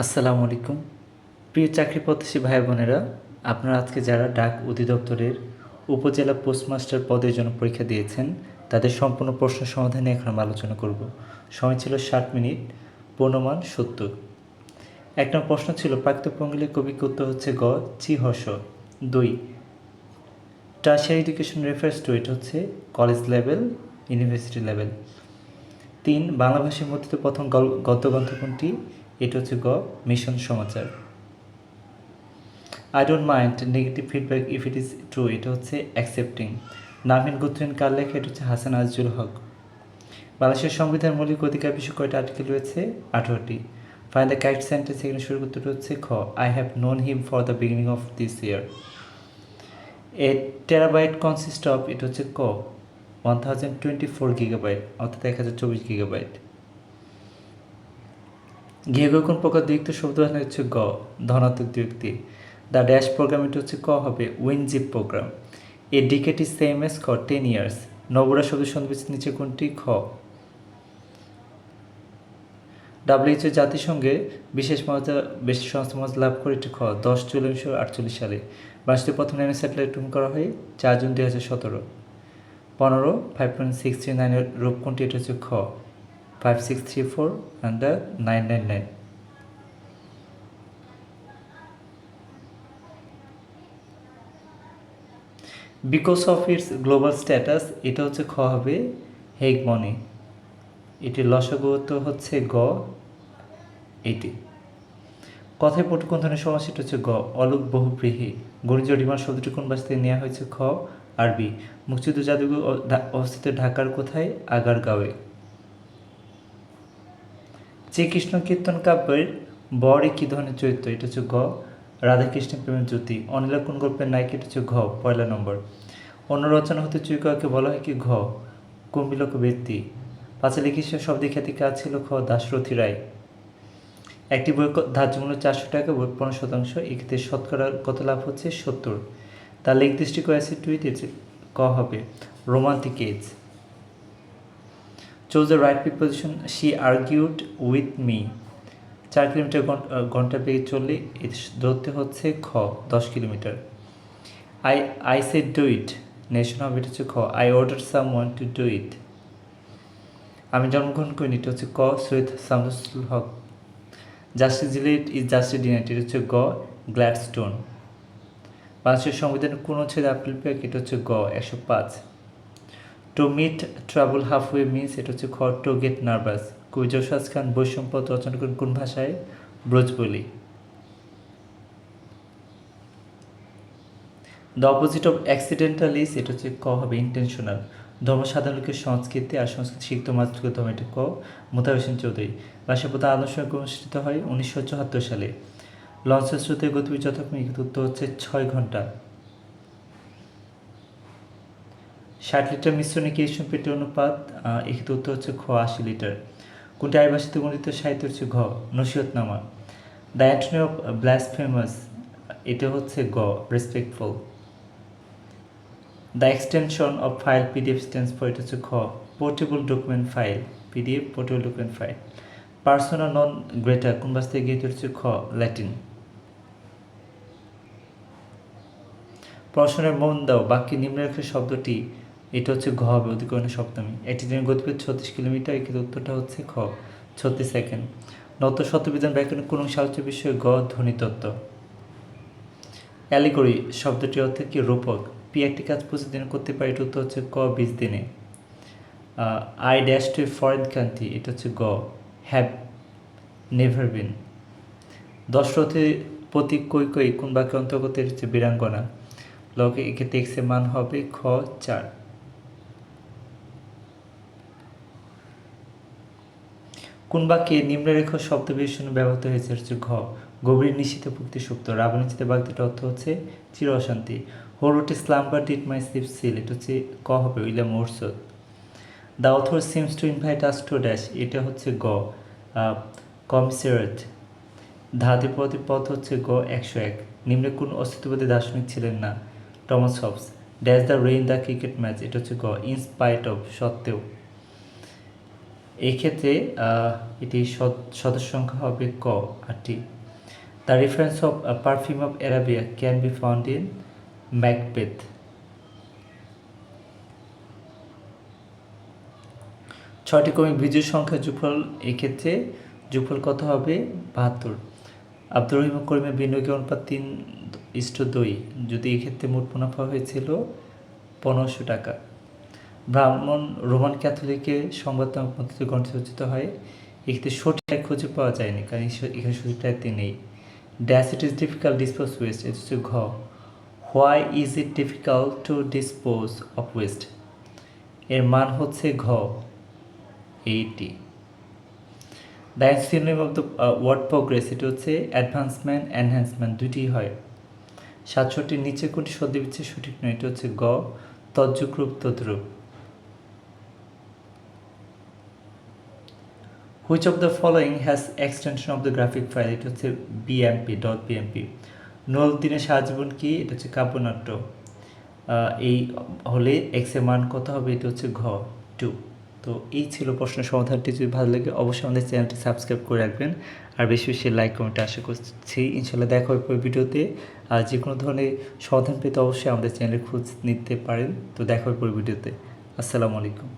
আসসালামু আলাইকুম। প্রিয় চাকরি প্রত্যাশী ভাই বোনেরা, আপনারা আজকে যারা ডাক অধিদপ্তরের উপজেলা পোস্টমাস্টার পদের জন্য পরীক্ষা দিয়েছেন, তাদের সম্পূর্ণ প্রশ্ন সমাধানে এখন আমরা আলোচনা করব। সময় ছিল ষাট মিনিট, পূর্ণমান সত্তর। এক নম্বর প্রশ্ন ছিল প্রাক্ত পঙ্গলের কবি উত্তর হচ্ছে গ, চি হর্ষ দুই, টার্সিয়ারি এডুকেশন রেফার্স টু এটা হচ্ছে কলেজ লেভেল, ইউনিভার্সিটি লেভেল। তিন, বাংলা ভাষার মধ্যে প্রথম গল- গদ্য গ্রন্থ কোনটি? এটা হচ্ছে গ, mission Samachar. I don't mind negative feedback if it is true এটা হচ্ছে অ্যাকসেপ্টিং নামহীন গোত্রহীন কার লেখা, এটা হচ্ছে হাসান আজজুল হক। বাংলাদেশের সংবিধান মৌলিক অধিকার বিষয়ে কয়টা আর্টিকেল রয়েছে? আঠারোটি। ফাইন দ্য কারেক্ট সেন্টেন্স এখানে শুরু করতে হচ্ছে খ। I have known him for the beginning of this year a terabyte consist of এটা হচ্ছে ক one thousand twenty four gigabyte অর্থাৎ এক হাজার চব্বিশ গিগাবাইট গৃহগ কোন প্রকার দ্বিযুক্ত শব্দ হচ্ছে গ, ধনাত্মক দ্বিযুক্তি দ্য ড্যাশ প্রোগ্রাম এটা হচ্ছে ক হবে WinZip program a decade is same as খ টেন ইয়ার্স নবরা শব্দ সন্ধিবিচ্ছেদ নিচে কোনটি? খ। ডাব্লিউএইচও জাতিসংঘে বিশেষ মর্যাদা, বেশি সংস্থা মর্যাদা লাভ করে এটি খ, দশ জুলাই উনিশশো আটচল্লিশ সালে। বাংলাদেশে প্রথম ন্যানো স্যাটেলাইট উন্মোচন করা হয়, চার জুন দুই হাজার সতেরো। পনেরো ফাইভ পয়েন্ট সিক্স থ্রি নাইনের রূপ কোনটি? এটা হচ্ছে খ। Five six three four and the nine nine nine because of its global status এটা হচ্ছে খ হবে হেগমনি এটির লসগত হচ্ছে গ, এটি। কথায় পটু কোন ধরনের সমাস হচ্ছে গ, অলুক বহুব্রীহি। গণিত ডিমার শব্দটি কোন ভাষা থেকে নেওয়া হয়েছে খ আরবি মুক্তিযুদ্ধ জাদুঘর অবস্থিত ঢাকার কোথায়? আগারগাঁওয়ে। শ্রীকৃষ্ণ কীর্তন কাব্যের বরে কী ধরনের চরিত্র? এটা হচ্ছে গ রাধাকৃষ্ণ প্রেমের জ্যোতি। অনিলা কোন গল্পের নায়ক, এটা হচ্ছে ঘ, পয়লা নম্বর। অন্য রচনা হতে চুইকাকে বলা হয় কি ঘ? কুম্বিলক ব্যক্তি। পাঁচালী কৃষ্ণের শব্দ খ্যাতি কাজ ছিল খ, দাশরথী রায়। একটি বই ধার্য মূল্য চারশো টাকা বই পনেরো শতাংশ। এক্ষেত্রে শতকরা কত লাভ হচ্ছে? সত্তর। তার লেখ দৃষ্টি করেছে টুইট ক হবে। Romantic age chose the right preposition she argued with me. চার কিলোমিটার ঘণ্টা বেগে চললে দূরত্ব হচ্ছে খ, দশ kilometre. I I say do it nation হবে এটা হচ্ছে খ। I order someone to do it আমি জন্মগ্রহণ করিনি, এটা হচ্ছে ক, Syed Shamsul Haq. Justice delayed is justice denied এটা হচ্ছে গ গ্ল্যাডস্টোন বাংলাদেশের সংবিধানের কোন ছেলে আপিল পেয়ে, এটা হচ্ছে গ, একশো পাঁচ। To meet travel halfway means এটা হচ্ছে খ টু গেট নার্ভাস কবি জসাজ খান বৈষম্পদ রচনা করেন কোন ভাষায়? Brajabuli the opposite of accidental is এটা হচ্ছে ক হবে ইন্টেনশনাল ধর্ম সাধারণ লোকের সংস্কৃতি আর সংস্কৃতি শিখত মাতৃক ধর্ম এটা ক। মোতাব হোসেন চৌধুরী। রাষ্ট্রের প্রধান আনুষ্ঠানিক অনুষ্ঠিত হয় উনিশশো চুয়াত্তর সালে। লঞ্চের স্রোতে গতিবিধি যথাক্রমে উত্তর হচ্ছে ছয় ঘণ্টা ষাট লিটার মিশ্রণে কেশন পেটের অনুপাত? এক্ষেত্রে উত্তর হচ্ছে খ, আশি লিটার। কোনটি আয় গণিত সাহিত্য হচ্ছে ঘ, Nasihatnama. The antonym of blasphemous এটা হচ্ছে গ respectful the extension of file PDF stands for এটা হচ্ছে খ portable document file PDF portable document file persona non grata কোন ভাষা থেকে গিয়ে হচ্ছে খ ল্যাটিন প্রশ্নের মন দাও, বাক্যে নিম্নরেখার শব্দটি এটা হচ্ছে ঘ হবে অধিকরণের সপ্তমী। একটি দিনের গতিপথ ছত্রিশ কিলোমিটার এক্ষেত্রে উত্তরটা হচ্ছে খ ছত্রিশ সেকেন্ড। নত শতবিধান ব্যাকরণের কোন সাহায্য বিষয়ে গ ধ্বনিতত্ত্ব অ্যালিগরি শব্দটি অর্থে কি রূপক? পি একটি কাজ পঁচিশ দিনে করতে পারে এটা উত্তর হচ্ছে ক বিশ দিনে। I dash to foreign country এটা হচ্ছে গ। হ্যাভ নেভার বিন দশরথের প্রতি কই কই কোন বাক্যের অন্তর্গত, এটা হচ্ছে বীরাঙ্গনা। লগে এক্ষেত্রে এক্সের মান হবে খ চার। কোন বাক্যে নিম্নরেখ শব্দ বিশেষণ ব্যবহৃত হয়েছে হচ্ছে ঘ। গভীর নিশ্চিত ভুক্তি সুপ্ত। রাবণ নিশ্চিত বাক্যটির অর্থ হচ্ছে চির অশান্তি। হোরোটে slumber did my slip seal এটা হচ্ছে ক হবে William Wordsworth the author seems to invite us to dash এটা হচ্ছে গ। কমিসারেট ধাতু পদে পথ হচ্ছে গ, একশো এক। নিম্নে কোন অস্তিত্ববাদী দার্শনিক ছিলেন না? Thomas Hobbes. Dash the rain the cricket match এটা হচ্ছে গ। ইনস্পাইট অফ সত্ত্বেও। এই ক্ষেত্রে এটি সদস্য সংখ্যা হবে ক, আটটি। The reference of perfume of Arabia can be found in Macbeth ছয়টি ক্রমিক বিজয় সংখ্যা যোগফল এক্ষেত্রে, যোগফল কত হবে? বাহাত্তর। আব্দুর রহিম করিমের বিনিয়োগের অনুপাত তিন ইষ্ট দুই। যদি এক্ষেত্রে মোট মুনাফা হয়েছিল পনেরোশো টাকা। ব্রাহ্মণ রোমান ক্যাথলিকের সংবাদনামক মধ্যে গ্রন্থ হয়। এক্ষেত্রে সঠিক খুঁজে পাওয়া যায়নি, কারণ এখানে সঠিকটাতে নেই। Dash it is difficult dispose waste এটা হচ্ছে ঘ। Why is it difficult to dispose of waste এর মান হচ্ছে ঘ। Eighty. The synonym of the word progress এটা হচ্ছে অ্যাডভান্সমেন্ট এনহ্যান্সমেন্ট দুইটি হয়। সাতষট্টির নিচে কোনটি সর্দি বিচ্ছে সঠিক নয়, এটা হচ্ছে গ তজ্জুকরূপ, তদ্রূপ। Which of the following has extension of the graphic file এটা হচ্ছে বিএমপি ডট বিএমপি নল দিনের সারাজীবন কি? এটা হচ্ছে কাব্যনাট্য। এই হলে এক্সের মান কত হবে? এটা হচ্ছে ঘ, টু। তো এই ছিল প্রশ্নের সমাধানটি। যদি ভালো লাগে, অবশ্যই আমাদের চ্যানেলটি সাবস্ক্রাইব করে রাখবেন। আর বেশি বেশি লাইক, কমেন্ট আশা করছি। ইনশাল্লাহ দেখা হবে ভিডিওতে। আর যে কোনো ধরনের সমাধান পেতে অবশ্যই আমাদের চ্যানেলে খোঁজ নিতে পারেন। তো দেখা হবে ভিডিওতে। আসসালামু আলাইকুম।